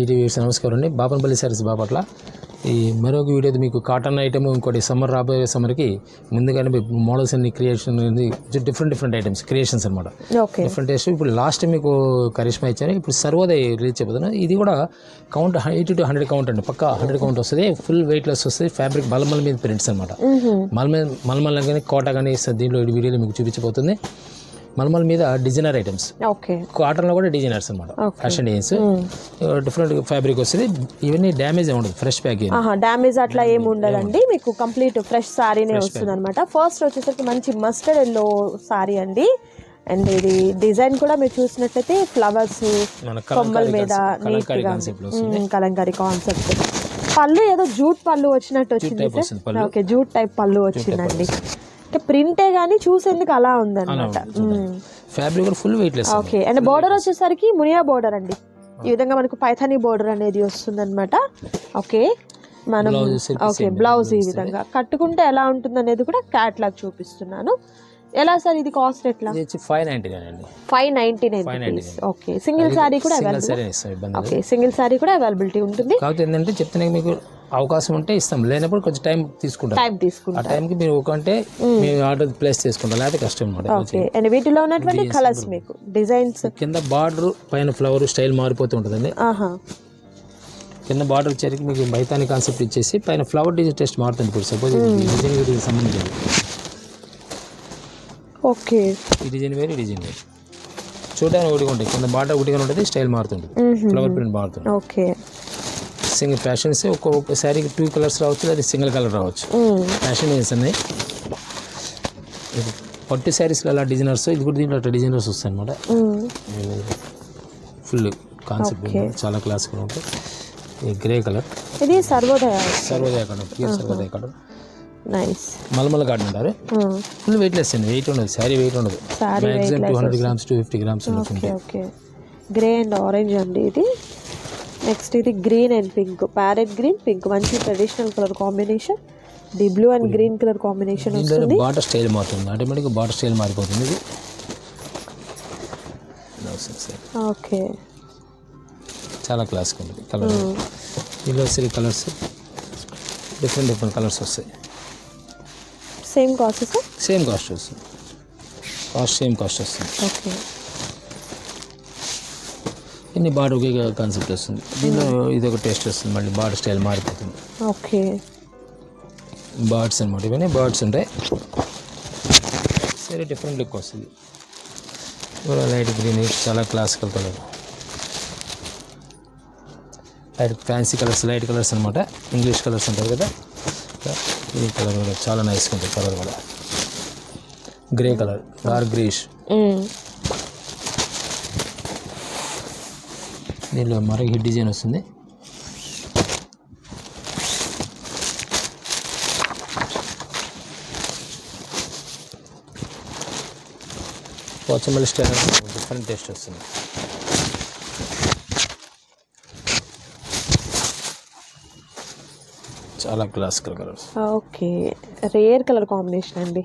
ETV నమస్కారం అండి. బాపనపల్లి సారీస్ బాపట్ల. ఈ మరొక వీడియో మీకు కాటన్ ఐటమ్ ఇంకోటి సమ్మర్ రాబోయే సమ్మర్కి ముందుగానే మోడల్స్ అన్ని creation different different items creations అనమాట ఓకే. డిఫరెంట్ టేస్ట్ ఇప్పుడు లాస్ట్ మీకు కరిష్మా ఇచ్చాను. ఇప్పుడు సర్వోదయ్ రిలీజ్ చెబుతున్నాను ఇది కూడా count eighty two hundred count అండి. పక్క హండ్రెడ్ కౌంట్ వస్తుంది. ఫుల్ వెయిట్ లెస్ వస్తుంది. ఫ్యాబ్రిక్ మల్మల్ మీద ప్రింట్స్ అనమాట మల్మల్ మల్మల్ కానీ కోట కానీ దీంట్లో వీడియోలో మీకు చూపించబోతుంది. మల్మల్ మీద డిజైనర్ ఐటమ్స్ ఓకే. కాటన్లో కూడా డిజైనర్స్ అనమాట ఫ్యాషన్ డిజైన్స్ డిఫరెంట్ ఫ్యాబ్రిక్ వస్తుంది. ఇవన్నీ డ్యామేజ్ ఉండదు. ఫ్రెష్ ప్యాకింగ్ ఆహా డ్యామేజ్ అట్లా ఏమి ఉండదండి. మీకు కంప్లీట్ ఫ్రెష్ సారీనే వస్తుంది అనమాట ఫస్ట్ వచ్చేసరికి మంచి మస్టర్డ్ ఎల్లో సారీ అండి. అండ్ ఇది డిజైన్ కూడా మీరు చూసినట్లయితే ఫ్లవర్స్ కొమ్మల మీద కలంకారీ కాన్సెప్ట్ పళ్ళు ఏదో జూట్ పళ్ళు వచ్చినట్టు వచ్చింది ఓకే జూట్ టైప్ పళ్ళు వచ్చిందండి. అంటే ప్రింటే గానీ చూసేందుకు అలా ఉందన్నమాట. ఫ్యాబ్రిక్ కూడా full weight less okay and border వచ్చేసరికి మునియా బోర్డర్ అండి. ఈ విధంగా మనకు పైథానీ బోర్డర్ అనేది వస్తుంది ఓకే మనం ఓకే బ్లౌజ్ ఈ విధంగా. కట్టుకుంటే ఎలా ఉంటుంది అనేది కూడా క్యాట్లాగ్ చూపిస్తున్నాను. ఎలా సార్ ఇది కాస్ట్ ఎట్లా? ఫైవ్ నైంటీ నైన్ అండి. Five ninety nine okay single sari కూడా అవైలబుల్. ఓకే సింగిల్ సారీ కూడా అవైలబిలిటీ ఉంటుంది. కాకపోతే ఏంటంటే మీకు అవకాశం ఉంటే ఇస్తాం. లేనప్పుడు కొంచెం టైం తీసుకుంటాం. టైం ఆ టైంకి మీరు ఒక అంటే మీరు ఆర్డర్ ప్లేస్ చేసుకుంటాం. లేకపోతే కష్టం అనమాట ఓకే అండ్ వీటిలో ఉన్నటువంటి కలర్స్ మీకు డిజైన్స్ కింద బార్డర్ పైన ఫ్లవర్ స్టైల్ మారిపోతూ ఉంటుందండి. కింద బార్డర్ వచ్చేసరికి మీకు బైతాని కాన్సెప్ట్ ఇచ్చేసి పైన ఫ్లవర్ డిజైన్ టెస్ట్ మారుతుంది ఇప్పుడు. సపోజ్ డిజైన్ వీటికి సంబంధించి ఓకే ఈ డిజైన్ వేరు ఈ డిజైన్ వేరు. చూడడానికి ఒకటిగా ఉంటాయి కింద బార్డర్ ఒకటిగా ఉంటుంది స్టైల్ మారుతుంటుంది ఫ్లవర్ ప్రింట్ మారుతుంది. ఓకే సింగిల్ ఫ్యాషన్స్ ఒక్కొక్క శారీకి టూ కలర్స్ రావచ్చు లేదా సింగిల్ కలర్ రావచ్చు. ఫ్యాషన్ డిజైన్స్ ఉన్నాయి పట్టు శారీస్లో అలా డిజైనర్స్ ఇది కూడా దీంట్లో అట్లా డిజైనర్స్ వస్తాయి అనమాట ఫుల్ కాన్సెప్ట్ చాలా క్లాసికల్ ఉంటాయి ఇది గ్రే కలర్ ఇది Sarvodaya Sarvodaya colour pure Sarvodaya colour nice mulmul card అంటారు ఫుల్ వెయిట్ లెస్ అండి. వెయిట్ ఉండదు. శారీ వెయిట్ ఉండదు. Maximum two hundred grams two fifty grams ఉంటుంది. గ్రే అండ్ ఆరెంజ్ అండి ఇది. నెక్స్ట్ ఇది green and pink. Parrot green pink. మంచి traditional colour combination the blue and green colour combination దీంట్లో border style మారుతుంది. ఆటోమేటిక్గా బాటర్ స్టైల్ మారిపోతుంది ఇది. వస్తుంది ఓకే. చాలా క్లాస్గా ఉంటుంది కలర్ దీనిలో వచ్చే కలర్స్ డిఫరెంట్ డిఫరెంట్ కలర్స్ వస్తాయి. సేమ్ కాస్ట్ సేమ్ కాస్ట్ వస్తుంది. కాస్ట్ సేమ్ కాస్ట్ వస్తుంది. ఓకే. ఇన్ని బార్డర్ ఒకే కాన్సెప్ట్ వస్తుంది. దీనిలో ఇది ఒక టేస్ట్ వస్తుంది మళ్ళీ బార్డర్ స్టైల్ మారిపోతుంది. ఓకే. బర్డ్స్ అనమాట ఇవన్నీ బర్డ్స్ ఉంటాయి. సరే డిఫరెంట్ లుక్ వస్తుంది. కూడా లైట్ గ్రీన్ చాలా classical colour light fancy colours light colours అనమాట ఇంగ్లీష్ కలర్స్ ఉంటాయి కదా. ఈ కలర్ కూడా చాలా నైస్గా ఉంటుంది కలర్ కూడా. గ్రే కలర్ డార్క్ గ్రీష్ దీనిలో మరొక హిట్ డిజైన్ వస్తుంది. పోచంపల్లి స్టైల్ డిఫరెంట్ టేస్ట్ వస్తుంది. చాలా classical colours okay. Rare colour combination అండి.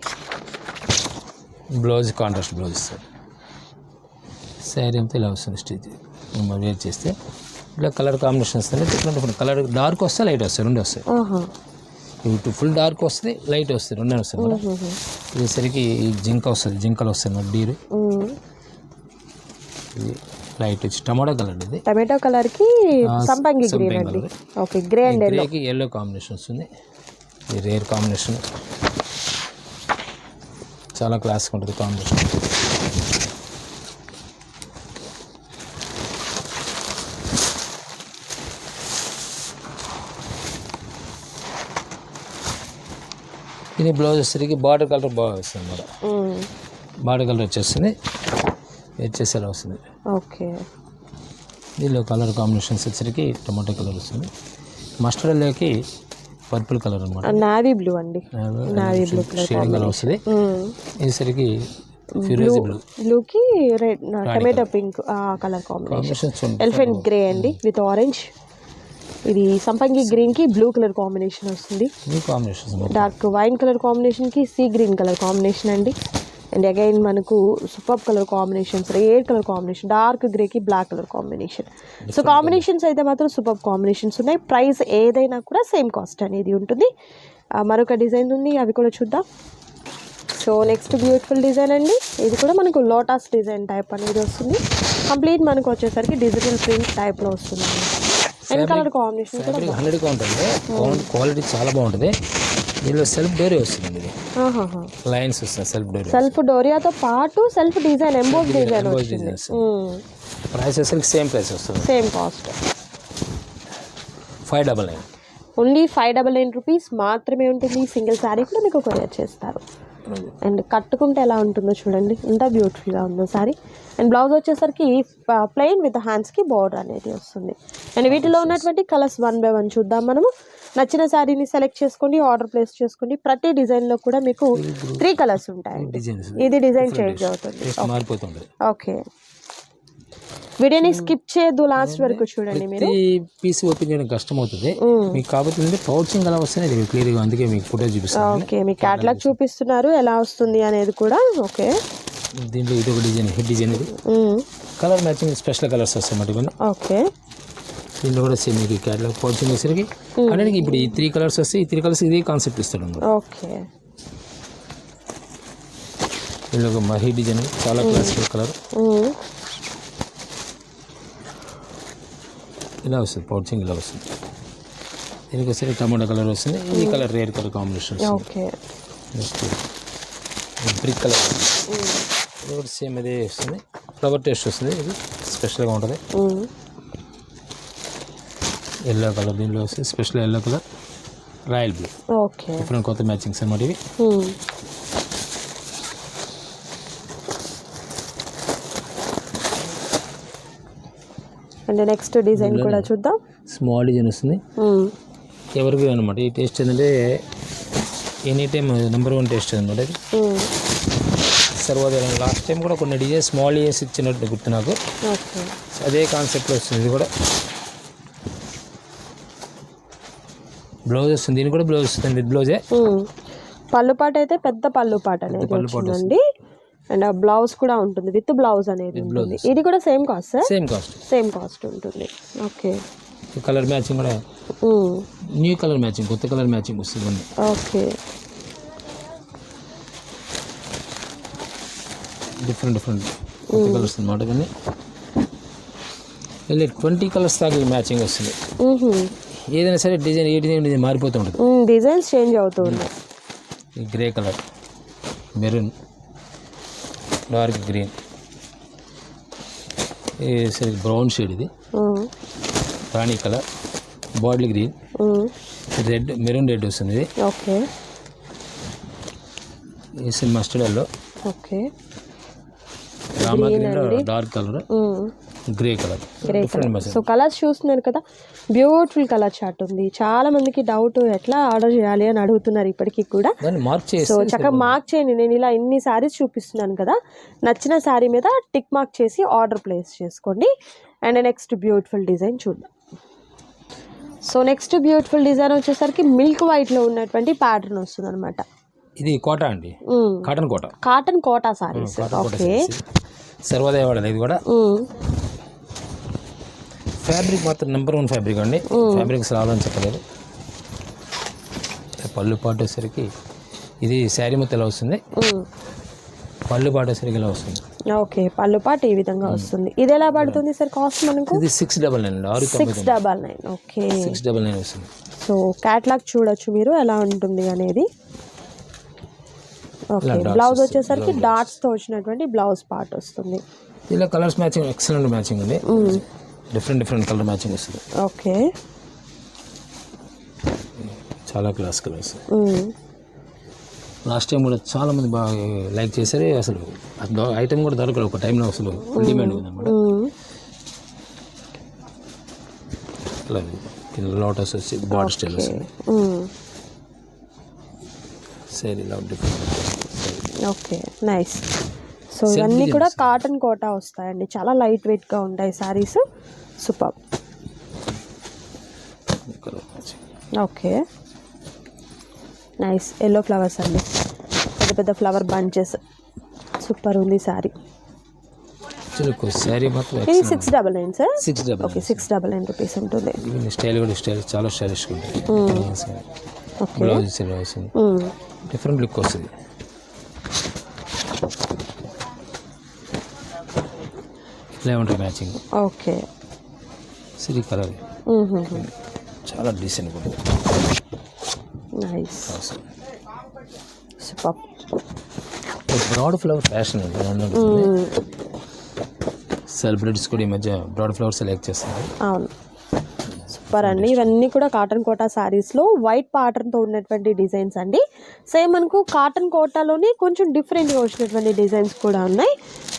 బ్లౌజ్ కాంట్రాస్ట్ బ్లౌజ్ ఇస్తారు శారీ అంతా ఇలా వస్తుంది స్టిచ్ వేర్ చేస్తే ఇలా కలర్ కాంబినేషన్ వస్తుంది. డిఫరెంట్ డిఫరెంట్ కలర్ డార్క్ వస్తే లైట్ వస్తాయి రెండు వస్తాయి. ఇటు ఫుల్ డార్క్ వస్తుంది లైట్ వస్తుంది. రెండే వస్తాయి మేడం ఇదేసరికి జింక వస్తుంది. జింకలు వస్తాయి మరి డీరు. ఇది లైట్ వచ్చి టమాటా కలర్ ఇది. టమాటో కలర్కి సంపంగి గ్రీన్ అండి. ఓకే గ్రే అండ్ ఎల్లో గ్రేకి ఎల్లో కాంబినేషన్ వస్తుంది. ఇది రేర్ కాంబినేషన్ చాలా క్లాస్గా ఉంటుంది కాంబినేషన్ ఇది బ్లౌజ్ వచ్చేసరికి బార్డర్ కలర్ బాగా వస్తుంది అన్నమాట. బార్డర్ కలర్ వచ్చేస్తుంది. వచ్చేసి అలా వస్తుంది? ఓకే. దీనిలో కలర్ కాంబినేషన్స్ వచ్చేసరికి టమాటో కలర్ వస్తుంది. మస్టర్డ్ ఎల్లోకి పర్పుల్ కలర్ అనమాట నావీ బ్లూ అండి. Navy blue colour shading colour వస్తుంది. ఇదిసరికి ఫిరోజీ బ్లూ బ్లూ కి రెడ్ టమాటో పింక్ ఆ కలర్ కాంబినేషన్ ఎలిఫెంట్ గ్రే అండి విత్ ఆరెంజ్ ఇది సంపంగి గ్రీన్కి బ్లూ కలర్ కాంబినేషన్ వస్తుంది. డార్క్ వైన్ కలర్ కాంబినేషన్కి సీ గ్రీన్ కలర్ కాంబినేషన్ అండి. అండ్ అగైన్ మనకు super colour combinations red colour combination dark గ్రేకి black colour combination so combinations అయితే మాత్రం సూపర్ కాంబినేషన్స్ ఉన్నాయి. ప్రైస్ ఏదైనా కూడా సేమ్ కాస్ట్ అనేది ఉంటుంది. మరొక డిజైన్ ఉంది. అవి కూడా చూద్దాం. సో నెక్స్ట్ బ్యూటిఫుల్ డిజైన్ అండి. ఇది కూడా మనకు లోటస్ డిజైన్ టైప్ అనేది వస్తుంది. కంప్లీట్ మనకు వచ్చేసరికి డిజిటల్ ప్రింట్ టైప్లో వస్తుంది. కలర్ కాంబినేషన్ ఫ్యాబ్రిక్ హండ్రెడ్ అండి క్వాలిటీ చాలా బాగుంటుంది. దీనిలో సెల్ఫ్ డోరీ వస్తుంది ఇది. లైన్స్ వస్తుంది సెల్ఫ్ డోరీ సెల్ఫ్ డోరియాతో పాటు self design emboss design price వచ్చేసరికి సేమ్ ప్రైస్ వస్తుంది. Same cost five double nine only five double nine rupees మాత్రమే ఉంటుంది. సింగిల్ శారీ కూడా మీకు కొరియర్ చేస్తారు. అండ్ కట్టుకుంటే ఎలా ఉంటుందో చూడండి. ఎంత బ్యూటిఫుల్గా ఉందో సారీ. అండ్ బ్లౌజ్ వచ్చేసరికి ప్లెయిన్ విత్ హ్యాండ్స్కి బార్డర్ అనేది వస్తుంది. అండ్ వీటిలో ఉన్నటువంటి కలర్స్ వన్ బై వన్ చూద్దాం మనము. నచ్చిన శారీని సెలెక్ట్ చేసుకోండి ఆర్డర్ ప్లేస్ చేసుకోండి. ప్రతి డిజైన్లో కూడా మీకు త్రీ కలర్స్ ఉంటాయి ఇది డిజైన్ చేంజ్ అవుతుంది. ఓకే వీడియోని స్కిప్ చేయొద్దు లాస్ట్ వరకు చూడండి మీరు. పీస్ ఓపెన్ చేయడం కష్టం అవుతుంది మీకు కాబట్టి పౌచింగ్ అలా వస్తేనే ఇది క్లియర్గా అందుకే మీకు ఫోటో చూపిస్తాను ఓకే మీ క్యాట్లాగ్ చూపిస్తున్నారు ఎలా వస్తుంది అనేది కూడా ఓకే దీంట్లో ఇది ఒక డిజైన్ హెడ్ డిజైన్ ఇది. కలర్ మ్యాచింగ్ స్పెషల్ కలర్స్ వస్తాయి ఇవన్నీ ఓకే దీంట్లో కూడా సేమ్ మీకు క్యాటలాగ్ పౌచింగ్ వచ్చేసరికి అంటే ఇప్పుడు ఈ త్రీ కలర్స్ వస్తే ఈ త్రీ కలర్స్ ఇదే కాన్సెప్ట్ ఇస్తాడు. ఓకే దీంట్లో ఒక మహీ డిజైన్ చాలా క్లాసికల్ కలర్ ఇలా వస్తుంది పౌచింగ్ ఇలా వస్తుంది దీనికి వస్తే టమాటా కలర్ వస్తుంది. ఈ colour rare colour combination okay. Brick colour. ఇది కూడా సేమ్ అదే వస్తుంది. ఫ్లవర్ టేస్ట్ వస్తుంది. ఇది స్పెషల్గా ఉంటుంది. ఎల్లో కలర్ దీనిలో వస్తుంది. Special yellow colour. Royal blue okay. Different కొత్త మ్యాచింగ్స్ అన్నమాట ఇవి. అండ్ నెక్స్ట్ డిజైన్ కూడా చూద్దాం. స్మాల్ డిజైన్ వస్తుంది. ఎవరికి అనమాట ఈ టేస్ట్ ఏంటంటే any time number one taste అనమాట ఇది. సర్వోదయం లాస్ట్ టైం కూడా కొన్ని డిజైన్ స్మాల్ డిజైన్స్ ఇచ్చినట్టు గుర్తు నాకు. అదే కాన్సెప్ట్లో వస్తుంది ఇది కూడా. బ్లౌజ్ వస్తుంది. దీని కూడా బ్లౌజ్ వస్తుంది. విత్ బ్లౌజే. పళ్ళు పాట అయితే పెద్ద పళ్ళు పాట అనేది వచ్చిందండి. అండ్ ఆ బ్లౌజ్ కూడా ఉంటుంది విత్ బ్లౌజ్ అనేది ఉంటుంది. ఇది కూడా same cost sir? Same cost same cost ఉంటుంది. ఓకే. కలర్ మ్యాచింగ్ కూడా. న్యూ కలర్ మ్యాచింగ్ కొత్త కలర్ మ్యాచింగ్ వస్తుంది ఓకే. డిఫరెంట్ డిఫరెంట్ కొత్త కలర్స్ అనమాట ఇవన్నీ. వెళ్ళి ట్వంటీ కలర్స్ దాకా మ్యాచింగ్ వస్తుంది. ఏదైనా సరే డిజైన్ ఏ డిజైన్ డిజైన్ మారిపోతూ ఉంటుంది. డిజైన్స్ చేంజ్ అవుతూ ఉన్నాయి. Grey colour maroon. Dark green. సరే బ్రౌన్ షేడ్ ఇది. రాణి colour. Bottle green. Red maroon red వస్తుంది ఇది. ఓకే. ఇది mustard yellow. Okay. Rama green dark colour. Grey colour grey colour so colours చూస్తున్నారు కదా బ్యూటిఫుల్ కలర్ చార్ట్ ఉంది. చాలా మందికి డౌట్ ఎట్లా ఆర్డర్ చేయాలి అని అడుగుతున్నారు ఇప్పటికీ కూడా. మార్క్ సో చక్కగా మార్క్ చేయండి. నేను ఇలా ఇన్ని శారీస్ చూపిస్తున్నాను కదా నచ్చిన శారీ మీద టిక్ మార్క్ చేసి ఆర్డర్ ప్లేస్ చేసుకోండి. అండ్ నెక్స్ట్ బ్యూటిఫుల్ డిజైన్ చూద్దాం. సో నెక్స్ట్ బ్యూటిఫుల్ డిజైన్ వచ్చేసరికి మిల్క్ వైట్లో ఉన్నటువంటి ప్యాటర్న్ వస్తుంది అనమాట ఇది కోట అండి. Cotton Kota. Cotton Kota saris Kota okay Sarvodaya ఇది కూడా. ఫ్యాబ్రిక్ మాత్రం నెంబర్ వన్ ఫ్యాబ్రిక్ అండి. ఫ్యాబ్రిక్స్ రావాలని చెప్పలేదు. పళ్ళు పాటు వచ్చేసరికి ఇది శారీ మొత్తం ఎలా వస్తుంది? పళ్ళు పాటు వచ్చేసరికి ఎలా వస్తుంది? ఓకే పళ్ళు పాటు ఈ విధంగా వస్తుంది. ఇది ఎలా పడుతుంది సార్ కాస్ట్ మనకు? ఇది సిక్స్ డబల్ నైన్ ఆరు six double nine okay. Six double nine వస్తుంది. సో క్యాట్లాగ్ చూడొచ్చు మీరు ఎలా ఉంటుంది అనేది. ఓకే బ్లౌజ్ వచ్చేసరికి డాట్స్తో వచ్చినటువంటి బ్లౌజ్ పార్ట్ వస్తుంది. ఇలా కలర్స్ మ్యాచింగ్ ఎక్సలెంట్ మ్యాచింగ్ ఉంది డిఫరెంట్ డిఫరెంట్ కలర్ మ్యాచింగ్ వస్తుంది. ఓకే. చాలా క్లాస్ కలర్స్. లాస్ట్ టైం కూడా చాలా మంది బాగా లైక్ చేశారు అసలు ఐటమ్ కూడా దొరకదు ఒక టైంలో అసలు ఫుల్ డిమాండ్ ఉందన్నమాట. అలా లోటస్ వచ్చి బాడీ స్టైల్ వస్తుంది. సరే ఇలా డిఫరెంట్ ఓకే. నైస్. సో ఇవన్నీ కూడా కాటన్ కోటా వస్తాయండి. చాలా లైట్ వెయిట్గా ఉంటాయి saris super okay nice yellow flowers అండి. పెద్ద పెద్ద ఫ్లవర్ బంచెస్ సూపర్ ఉంది శారీ మాత్రం ఇది six double nine sir six double okay six double nine rupees ఉంటుంది. స్టైల్ కూడా స్టైల్ చాలా స్టైలిష్గా ఉంటుంది బ్లౌజ్. డిఫరెంట్ లుక్ వస్తుంది. Lavender matching. ఓకే. సిరీ కలర్. చాలా డీసెంట్ ఉంటుంది. Nice. Super. Broad flower fashion celebrities కూడా ఈ మధ్య బ్రాడ్ ఫ్లవర్ సెలెక్ట్ చేస్తున్నారు. అవును. సూపర్ అండి. ఇవన్నీ కూడా కాటన్ కోటా శారీస్లో వైట్ ప్యాటర్న్తో ఉన్నటువంటి డిజైన్స్ అండి. సేమ్ మనకు కాటన్ కోటాలోనే కొంచెం డిఫరెంట్గా వచ్చినటువంటి డిజైన్స్ కూడా ఉన్నాయి.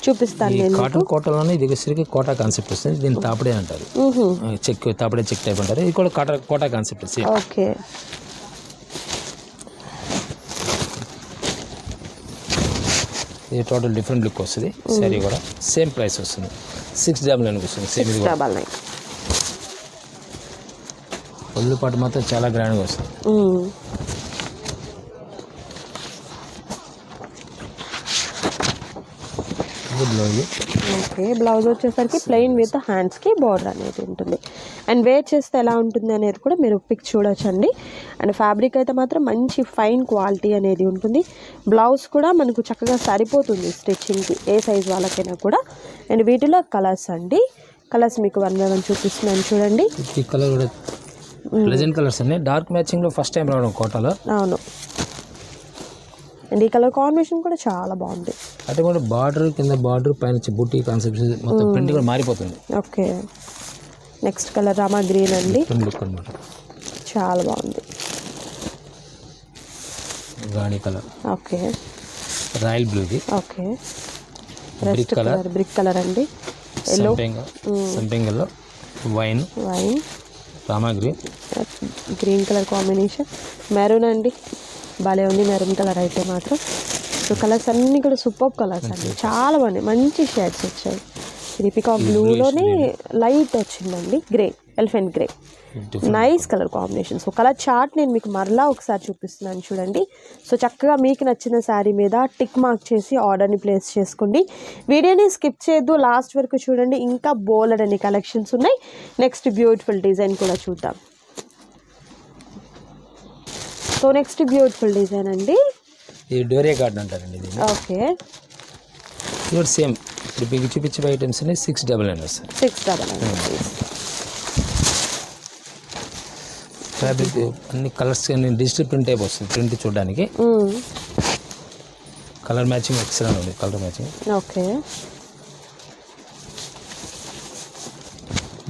చూపిస్తాను నేను కాటన్ కోటలోనే ఇది వచ్చేసరికి కోటా కాన్సెప్ట్ వస్తుంది. దీన్ని తాపడే అంటారు. చెక్ తాపడే చెక్ టైప్ అంటారు. ఇది కూడా Kota Kota concept same okay. ఇది టోటల్ డిఫరెంట్ లుక్ వస్తుంది. శారీ కూడా సేమ్ ప్రైస్ వస్తుంది. సిక్స్ డబల్ నైన్కి వస్తుంది. సేమ్ ఇది డబల్ నైన్ ఒళ్ళు పాటు మాత్రం చాలా గ్రాండ్గా వస్తుంది. ఇది? బ్లౌజ్ ఓకే బ్లౌజ్ వచ్చేసరికి ప్లెయిన్ విత్ హ్యాండ్స్కి బార్డర్ అనేది ఉంటుంది. అండ్ వేర్ చేస్తే ఎలా ఉంటుంది అనేది కూడా మీరు పిక్ చూడొచ్చండి. అండ్ ఫ్యాబ్రిక్ అయితే మాత్రం మంచి ఫైన్ క్వాలిటీ అనేది ఉంటుంది. బ్లౌజ్ కూడా మనకు చక్కగా సరిపోతుంది స్టిచ్చింగ్కి ఏ సైజ్ వాళ్ళకైనా కూడా. అండ్ వీటిలో కలర్స్ అండి. కలర్స్ మీకు వన్ బై వన్ చూపిస్తున్నాను చూడండి. కలర్ కూడా ప్లెజెంట్ కలర్స్ అన్ని డార్క్ మ్యాచింగ్లో ఫస్ట్ టైం రావడం కోటాలో. అవును. అండ్ ఈ కలర్ కాంబినేషన్ కూడా చాలా బాగుంది. అంటే కూడా బార్డర్ కింద బార్డర్ పైన బుట్టి కాన్సెప్ట్ మొత్తం ప్రింట్ కూడా మారిపోతుంది. Okay. Next colour Rama green అండి. లుక్ అనమాట చాలా బాగుంది. రాణి colour. Okay. Royal బ్లూది okay. Brick colour. Brick colour అండి. ఎల్లో. సంపెంగ సంపెంగల్లో wine. Wine. Rama green. Green colour combination. Maroon అండి. భలే ఉంది మెరూన్ కలర్ అయితే మాత్రం. సో కలర్స్ అన్నీ కూడా సూపర్ కలర్స్ అండి. చాలా బాగున్నాయి. మంచి షేడ్స్ వచ్చాయి. ఇది పికాక్ బ్లూలోనే లైట్ వచ్చిందండి. Grey elephant grey nice colour combination so colour chart నేను మీకు మరలా ఒకసారి చూపిస్తున్నాను చూడండి. సో చక్కగా మీకు నచ్చిన శారీ మీద టిక్ మార్క్ చేసి ఆర్డర్ని ప్లేస్ చేసుకోండి. వీడియోని స్కిప్ చేయొద్దు. లాస్ట్ వరకు చూడండి. ఇంకా బోలెడ్ అనే కలెక్షన్స్ ఉన్నాయి. నెక్స్ట్ బ్యూటిఫుల్ డిజైన్ కూడా చూద్దాం. సో నెక్స్ట్ బ్యూటిఫుల్ డిజైన్ అండి. ఇది డోరియా గార్డెన్ అంటారండి ఇది ఓకే. ఇది సేమ్. ఇప్పుడు మీకు చూపించే ఐటమ్స్ అన్ని సిక్స్ డబల్ నైన్ వస్తాయి. సిక్స్ డబల్ ఫ్యాబ్రిక్ అన్ని కలర్స్ అన్ని డిజిటల్ ప్రింట్ టైప్ వస్తుంది ప్రింట్ చూడడానికి. కలర్ మ్యాచింగ్ ఎక్సలెంట్ ఉంది కలర్ మ్యాచింగ్ ఓకే.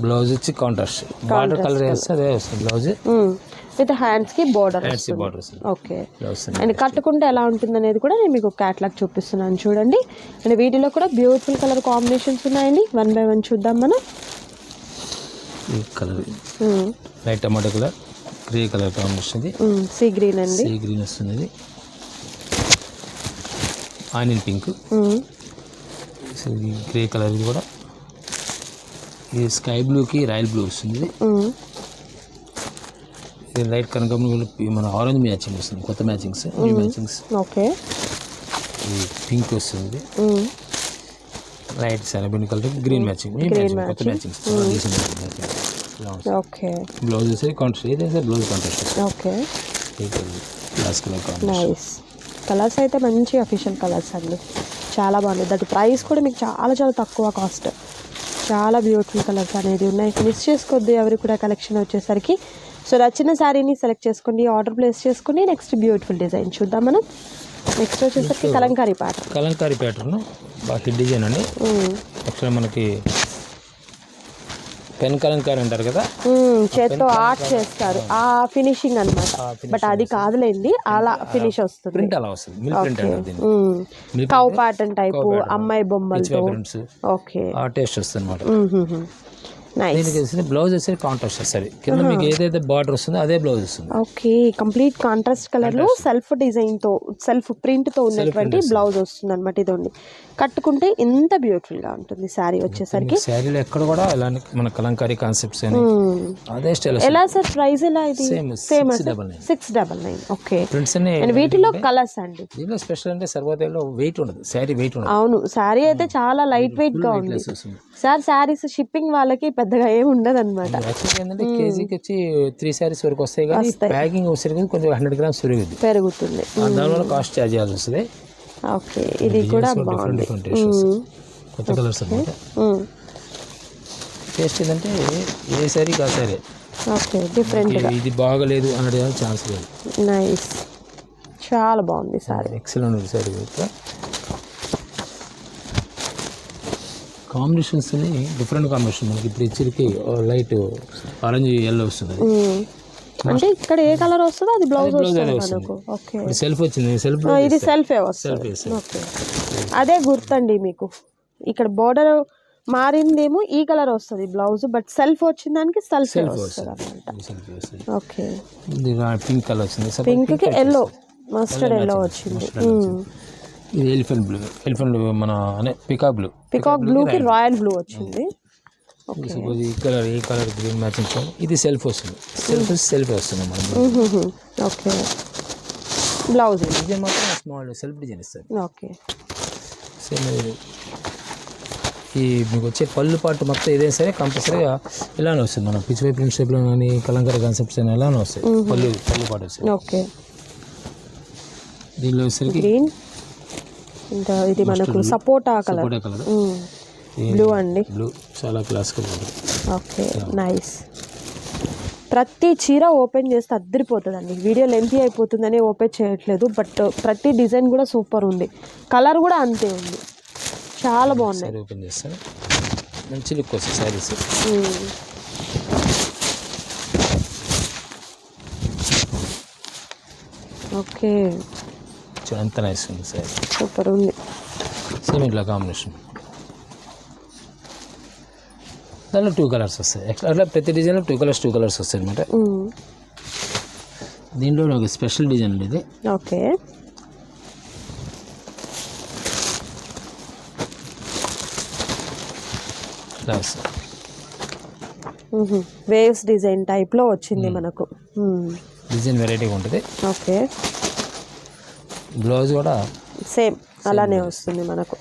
బ్లౌజ్ వచ్చి కాంట్రాస్ట్ బార్డర్ కలర్ వేస్తే అదే వస్తుంది blouse with border hands border వస్తుంది. ఓకే. అండ్ కట్టుకుంటే ఎలా ఉంటుంది అనేది కూడా నేను మీకు క్యాట్లాగ్ చూపిస్తున్నాను చూడండి. అండ్ వీటిలో కూడా బ్యూటిఫుల్ కలర్ కాంబినేషన్స్ ఉన్నాయండి. వన్ బై వన్ చూద్దాం మనం. Colour. Light tomato colour grey colour combination sea green అండి. సీ గ్రీన్ వస్తుంది ఆనియన్ పింక్. గ్రే కలర్ ఇది కూడా. ఇది స్కై బ్లూకి రాయల్ బ్లూ వస్తుంది ఇది లైట్ కనకాంబరం మన ఆరెంజ్ మ్యాచింగ్ వస్తుంది కొత్త matchings new matchings okay. Pink వస్తుంది. లైట్ సెలబిన్ కలర్ గ్రీన్ మ్యాచింగ్ మ్యాచింగ్ కొత్త మ్యాచింగ్స్ ఓకే. బ్లౌజ్ వేసి కాంట్రాస్ట్ ఏదైతే blouse contrast okay. Glass colour contrast nice colours అయితే మంచి అఫీషియల్ కలర్స్ అండి. చాలా బాగుంది దట్ ప్రైస్ కూడా మీకు చాలా చాలా తక్కువ కాస్ట్ చాలా బ్యూటిఫుల్ కలర్స్ అనేది ఉన్నాయి. మిస్ చేసుకోవద్దు ఎవరికి కూడా కలెక్షన్ వచ్చేసరికి. సో నచ్చిన శారీని సెలెక్ట్ చేసుకోండి ఆర్డర్ ప్లేస్ చేసుకోండి నెక్స్ట్ బ్యూటిఫుల్ డిజైన్ చూద్దాం మనం. నెక్స్ట్ వచ్చేసరికి కలంకారీ పాట. కలంకారీ ప్యాటర్న్ హిట్ డిజైన్ అండి యాక్చువల్గా మనకి పెన్ కలంకారీ అంటారు కదా. చేత్తో ఆర్ట్ చేస్తారు. ఆ ఫినిషింగ్ అన్నమాట. బట్ అది కాదులేండి అలా ఫినిష్ వస్తుంది. ప్రింట్ అలా వస్తుంది. కౌ ప్యాటర్న్ టైపు అమ్మాయి ప్రింట్స్ ఓకే ఆ టేస్ట్ వస్తుంది అనమాట దీనికి వచ్చి బ్లౌజ్ వచ్చి కాంట్రాస్ట్ వస్తుంది కింద మీకు ఏదైతే బార్డర్ వస్తుందో అదే బ్లౌజ్ వస్తుంది. ఓకే కంప్లీట్ కాంట్రాస్ట్ కలర్లో సెల్ఫ్ డిజైన్తో సెల్ఫ్ ప్రింట్తో ఉన్నటువంటి బ్లౌజ్ వస్తుంది. అనమాట ఇదండి. కట్టుకుంటే ఎంత బ్యూటిఫుల్గా ఉంటుంది శారీ వచ్చేసరికి. శారీలో ఎక్కడ కూడా ఇలాంటి మన కలంకారీ కాన్సెప్ట్స్. అదే స్టైల్ ఎలా సార్ ప్రైస్ ఎలా ఇది? Same six double nine okay. Prints అన్ని అండ్ వీటిలో కలర్స్ అండి? దీనిలో స్పెషల్ అంటే సర్వోదయలో వెయిట్ ఉండదు. శారీ వెయిట్ ఉండదు. అవును శారీ అయితే చాలా లైట్ వెయిట్గా ఉంది. సార్ శారీస్ షిప్పింగ్ వాళ్ళకి పెద్దగా ఏమి ఉండదు అనమాట ఏంటంటే కేజీకి వచ్చి త్రీ శారీస్ వరకు వస్తాయి కానీ ప్యాకింగ్ వచ్చేసరికి కొంచెం హండ్రెడ్ గ్రామ్స్ పెరుగుద్ది. పెరుగుతుంది. దానివల్ల కాస్ట్ ఛార్జ్ చేయాల్సి వస్తుంది. ఓకే ఇది కూడా బాగుంది. కొత్త కలర్స్ అనమాట. టేస్ట్ ఏంటంటే ఏ శారీ కా శారీ ఓకే డిఫరెంట్ ఇది బాగలేదు అనే ఛాన్స్ లేదు. నైస్ చాలా బాగుంది సారీ ఎక్సలెంట్ శారీ అయితే కాంబినేషన్స్ డిఫరెంట్ కాంబినేషన్ మనకి ఇప్పుడు ఇచ్చరికి లైట్ ఆరెంజ్ ఎల్లో వస్తుంది. అంటే ఇక్కడ ఏ కలర్ వస్తుందో అది బ్లౌజ్ వస్తుంది ఓకే. సెల్ఫ్ వచ్చింది. సెల్ఫ్ ఇది సెల్ఫే వస్తుంది. ఓకే. అదే గుర్తండి మీకు. ఇక్కడ బోర్డర్ మారిందేమో ఈ కలర్ వస్తుంది బ్లౌజ్ బట్ సెల్ఫ్ వచ్చిన దానికి సెల్ఫే వస్తుంది అనమాట సెల్ఫ్ వస్తుంది. ఓకే. ఇది పింక్ కలర్ వచ్చింది పింక్కి ఎల్లో మస్టర్డ్ ఎల్లో వచ్చింది. ఇది ఎలిఫెంట్ బ్లూ. ఎలిఫెంట్ బ్లూ మన అనే పికా బ్లూ. పికాక్ బ్లూ కి రాయల్ బ్లూ వచ్చింది. సపోజ్ ఈ కలర్ ఈ కలర్ గ్రీన్ మ్యాచింగ్ ఇది సెల్ఫ్ వస్తుంది. సెల్ఫ్ సెల్ఫ్ వస్తుంది మనం ఓకే. బ్లౌజ్ డిజైన్ మాత్రం స్మాల్ సెల్ఫ్ డిజైన్ ఇస్తుంది. ఓకే. సేమ్ ఇది. ఈ మీకు వచ్చే పళ్ళు పాటు మొత్తం ఏదైనా సరే కంపల్సరీగా ఇలానే వస్తుంది. మనం పిచ్ పై ప్రింట్ షేప్లో కానీ కలంకారీ కాన్సెప్ట్స్ అని ఇలానే వస్తాయి. పళ్ళు పళ్ళు పాటు వస్తాయి. ఓకే. దీనిలో వచ్చేసరికి గ్రీన్. ఇంకా ఇది మనకు సపోటా కలర్. బ్లూ అండి. బ్లూ చాలా క్లాసికల్ ఉంటుంది ఓకే నైస్ ప్రతి చీర ఓపెన్ చేస్తే అద్దరిపోతుందండి. వీడియో లెంతీ అయిపోతుందని ఓపెన్ చేయట్లేదు బట్ ప్రతి డిజైన్ కూడా సూపర్ ఉంది. కలర్ కూడా అంతే ఉంది. చాలా బాగున్నాయి. సారీ ఓపెన్ చేస్తాను మంచి లుక్ వస్తుంది శారీస్ మ్మ్. ఓకే. అంత నైస్ ఉంది శారీ సూపర్ ఉంది. సేమ్ ఇట్లా కాంబినేషన్ దాంట్లో టూ కలర్స్ వస్తాయి. అట్లా అట్లా ప్రతి డిజైన్లో టూ కలర్స్ టూ కలర్స్ వస్తాయి అనమాట మ్మ్. దీంట్లో ఒక స్పెషల్ డిజైన్ అండి ఇది. ఓకే వేవ్స్ డిజైన్ టైప్లో వచ్చింది మనకు. మ్మ్. డిజైన్ వెరైటీగా ఉంటుంది. ఓకే బ్లౌజ్ కూడా సేమ్ అలానే వస్తుంది మనకు.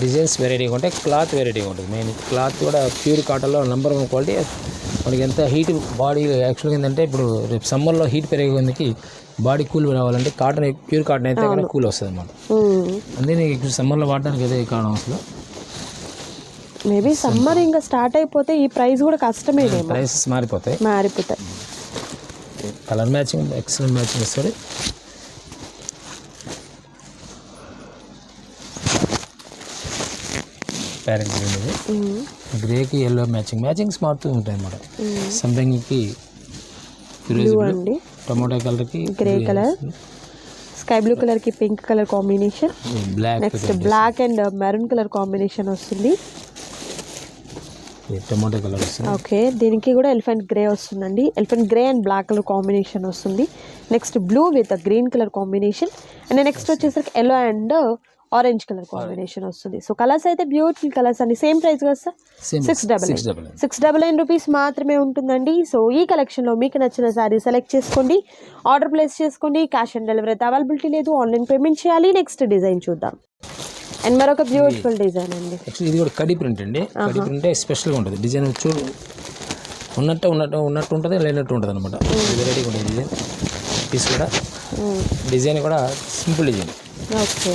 డిజైన్స్ వెరైటీగా ఉంటాయి క్లాత్ వెరైటీగా ఉంటుంది. మెయిన్ క్లాత్ కూడా ప్యూర్ కాటన్లో నెంబర్ వన్ క్వాలిటీ మనకి ఎంత హీట్ బాడీ యాక్చువల్గా ఏంటంటే ఇప్పుడు రేపు సమ్మర్లో హీట్ పెరిగేందుకు బాడీ కూల్ రావాలంటే కాటన్ ప్యూర్ కాటన్ అయితే కనుక కూల్ వస్తుంది అనమాట మ్మ్. అందుకే ఇప్పుడు సమ్మర్లో వాడడానికి అదే కారణం అసలు. మేబీ సమ్మర్ ఇంకా స్టార్ట్ అయిపోతే ఈ ప్రైస్ కూడా కష్టమేనేమో ప్రైసెస్ మారిపోతాయి. మారిపోతాయి. కలర్ మ్యాచింగ్ ఎక్సలెంట్ మ్యాచింగ్ వస్తుంది ప్యారెంట్ మ్మ్. గ్రేకి ఎల్లో మ్యాచింగ్ మ్యాచింగ్స్ మారుతూ ఉంటాయి అన్నమాట. సంపంగికి టమాటో కలర్కి గ్రే కలర్ స్కై బ్లూ కలర్కి pink colour combination next black and maroon colour combination వస్తుంది. టమాటో కలర్ వస్తుంది. ఓకే దీనికి కూడా ఎలిఫెంట్ గ్రే వస్తుందండి. Elephant grey and black colour combination వస్తుంది. Next blue with green colour combination and next వచ్చేసరికి yellow and orange colour combination వస్తుంది. So colours అయితే beautiful colours అండి. సేమ్ ప్రైస్ కదా sir six double six double nine rupees మాత్రమే ఉంటుందండి. So ఈ కలెక్షన్లో మీకు నచ్చిన శారీ సెలెక్ట్ చేసుకోండి. ఆర్డర్ ప్లేస్ చేసుకోండి. క్యాష్ ఆన్ డెలివరీ అయితే అవైలబిలిటీ లేదు. ఆన్లైన్ పేమెంట్ చేయాలి. నెక్స్ట్ డిజైన్ చూద్దాం. అండ్ మరొక బ్యూటిఫుల్ డిజైన్ అండి. ఇది కూడా కడి ప్రింట్ అండి. కడి ప్రింట్ స్పెషల్గా ఉంటుంది. డిజైన్ చూడు. ఉన్నట్టు ఉన్నట్టు ఉన్నట్టు ఉంటుంది లేనట్టు ఉంటుంది అనమాట వెరైటీగా ఉంటుంది డిజైన్ పీస్ కూడా. డిజైన్ కూడా సింపుల్ డిజైన్ ఓకే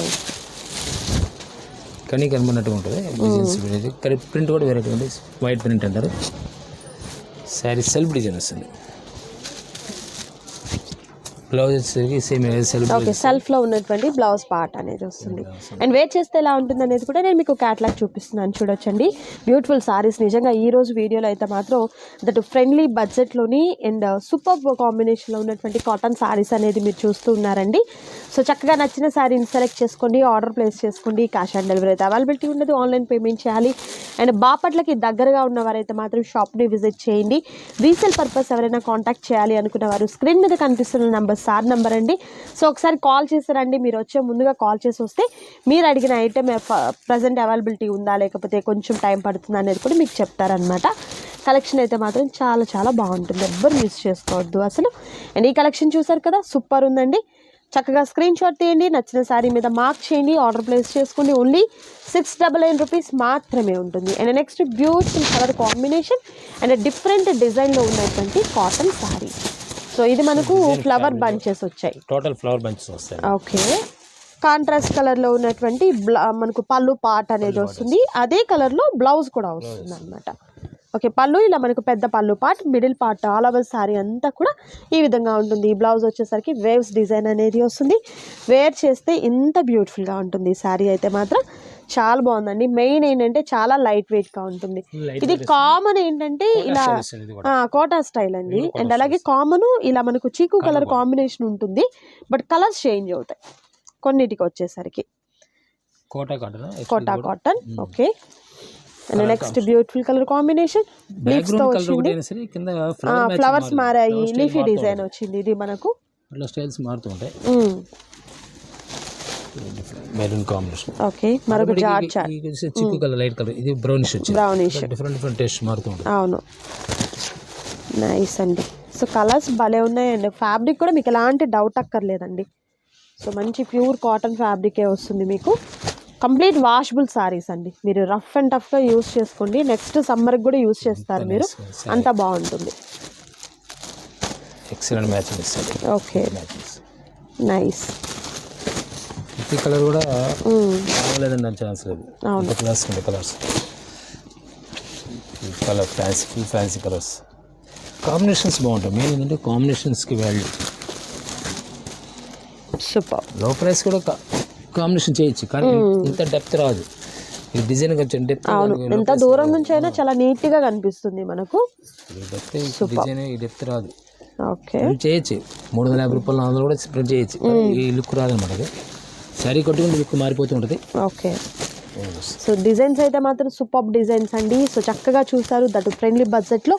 కనీ కనబడినట్టుగా ఉంటుంది. డిజైన్స్ కడి ప్రింట్ కూడా వెరైటీ ఉంటుంది వైట్ ప్రింట్ అంటారు. శారీ సెల్ఫ్ డిజైన్ వస్తుంది. బ్లౌజ్ వచ్చేసరికి సేమ్ సెల్ఫ్ ఓకే సెల్ఫ్లో ఉన్నటువంటి బ్లౌజ్ పార్ట్ అనేది వస్తుంది. అండ్ వేర్ చేస్తే ఎలా ఉంటుంది అనేది కూడా నేను మీకు క్యాట్లాగ్ చూపిస్తున్నాను. చూడొచ్చండి. బ్యూటిఫుల్ సారీస్ నిజంగా ఈ రోజు వీడియోలో అయితే మాత్రం దట్ ఫ్రెండ్లీ బడ్జెట్లోని అండ్ సూపర్ కాంబినేషన్లో ఉన్నటువంటి కాటన్ సారీస్ అనేది మీరు చూస్తూ ఉన్నారండి. సో చక్కగా నచ్చిన శారీని సెలెక్ట్ చేసుకోండి ఆర్డర్ ప్లేస్ చేసుకోండి క్యాష్ ఆన్ డెలివరీ అయితే అవైలబిలిటీ ఉండదు ఆన్లైన్ పేమెంట్ చేయాలి. అండ్ బాపట్లకి దగ్గరగా ఉన్నవారైతే మాత్రం షాప్ని విజిట్ చేయండి. రీసేల్ పర్పస్ ఎవరైనా కాంటాక్ట్ చేయాలి అనుకున్న వారు స్క్రీన్ మీద కనిపిస్తున్న నెంబర్ సార్ నెంబర్ అండి. సో ఒకసారి కాల్ చేశారండి మీరు వచ్చే ముందుగా కాల్ చేసి వస్తే మీరు అడిగిన ఐటెం ప్రజెంట్ అవైలబిలిటీ ఉందా లేకపోతే కొంచెం టైం పడుతుందా అనేది కూడా మీకు చెప్తారనమాట కలెక్షన్ అయితే మాత్రం చాలా చాలా బాగుంటుంది. ఎవ్వరు మిస్ చేసుకోవద్దు అసలు. అండ్ ఈ కలెక్షన్ చూసారు కదా సూపర్ ఉందండి. చక్కగా స్క్రీన్ షాట్ తీయండి నచ్చిన శారీ మీద మార్క్ చేయండి ఆర్డర్ ప్లేస్ చేసుకోండి only six double nine rupees మాత్రమే ఉంటుంది. And next beautiful colour combination and different డిజైన్లో ఉన్నటువంటి కాటన్ శారీ సో ఇది మనకు ఫ్లవర్ బంచెస్ వచ్చాయి. టోటల్ ఫ్లవర్ బంచెస్ వస్తాయి. ఓకే కాంట్రాస్ట్ కలర్లో ఉన్నటువంటి మనకు పళ్ళు పాట్ అనేది వస్తుంది. అదే కలర్లో బ్లౌజ్ కూడా వస్తుంది అనమాట ఓకే పళ్ళు ఇలా మనకు పెద్ద పళ్ళు part middle part all over sari అంతా కూడా ఈ విధంగా ఉంటుంది. బ్లౌజ్ వచ్చేసరికి వేవ్స్ డిజైన్ అనేది వస్తుంది. వేర్ చేస్తే ఇంత బ్యూటిఫుల్గా ఉంటుంది ఈ శారీ అయితే మాత్రం. చాలా బాగుందండి. మెయిన్ ఏంటంటే చాలా లైట్ వెయిట్గా ఉంటుంది. Light ఇది కామన్ ఏంటంటే ఇలా కోటా స్టైల్ అండి. అండ్ అలాగే కామన్ ఇలా మనకు చీకు కలర్ కాంబినేషన్ ఉంటుంది. బట్ కలర్స్ చేంజ్ అవుతాయి. కొన్నిటికి వచ్చేసరికి. Kota cotton? Kota cotton. Okay. And next beautiful colour combination లీవ్స్తో వచ్చింది. ఫ్లవర్స్ మారాయి లీఫీ డిజైన్ వచ్చింది ఇది మనకు. అట్లా స్టైల్స్ మారుతూ ఉంటాయి. మెరూన్ కాంబినేషన్ ఓకే మరొక జార్ చాట్ చిక్కు కలర్ లైట్ కలర్ ఇది బ్రౌనిష్ వచ్చింది. బ్రౌనిష్ డిఫరెంట్ డిఫరెంట్ టేస్ట్ మారుతూ ఉంటుంది. అవును. నైస్ అండి. సో కలర్స్ భలే ఉన్నాయండి ఫ్యాబ్రిక్ కూడా మీకు ఎలాంటి డౌట్ అక్కర్లేదండి. సో మంచి ప్యూర్ కాటన్ ఫ్యాబ్రికే వస్తుంది మీకు. కంప్లీట్ వాషబుల్ సారీస్ అండి. మీరు రఫ్ అండ్ టఫ్గా యూస్ చేసుకోండి. నెక్స్ట్ సమ్మర్కి కూడా యూస్ చేస్తారు మీరు. అంత బాగుంటుంది. ఎక్సలెంట్ మ్యాచింగ్ ఇస్తుంది ఓకే నైస్ ప్రతి కలర్ కూడా బాగోలేదండి అని ఛాన్స్ లేదు. క్లాస్ ఉండే colours colour fancy full fancy colours combinations బాగుంటాయి. మెయిన్ ఏంటంటే కాంబినేషన్స్కి వాల్యూ సూపర్లో ప్రైస్ కూడా కాంబినేషన్ చేయొచ్చు కానీ ఇంత డెప్త్ రాదు. ఈ డిజైన్ కొంచెం డెప్త్ అవును. ఎంత దూరం నుంచి అయినా చాలా నీట్గా కనిపిస్తుంది మనకు. డెప్త్ డిజైన్ ఈ డెప్త్ రాదు. ఓకే. చేయొచ్చు. మూడు వందల యాభై రూపాయలు నాలుగు కూడా ప్రింట్ చేయొచ్చు. ఈ లుక్ రాదనమాట అది శారీ కట్టుకుంటే లుక్ మారిపోతూ ఉంటుంది. ఓకే. సో డిజైన్స్ అయితే మాత్రం సూపర్ డిజైన్స్ అండి. సో చక్కగా చూస్తారు దట్ ఫ్రెండ్లీ బడ్జెట్లో.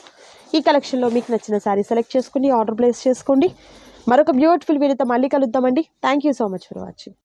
ఈ కలెక్షన్లో మీకు నచ్చిన శారీ సెలెక్ట్ చేసుకుని ఆర్డర్ ప్లేస్ చేసుకోండి. మరొక బ్యూటిఫుల్ వీడియోతో మళ్ళీ కలుద్దామండి. Thank you so much for watching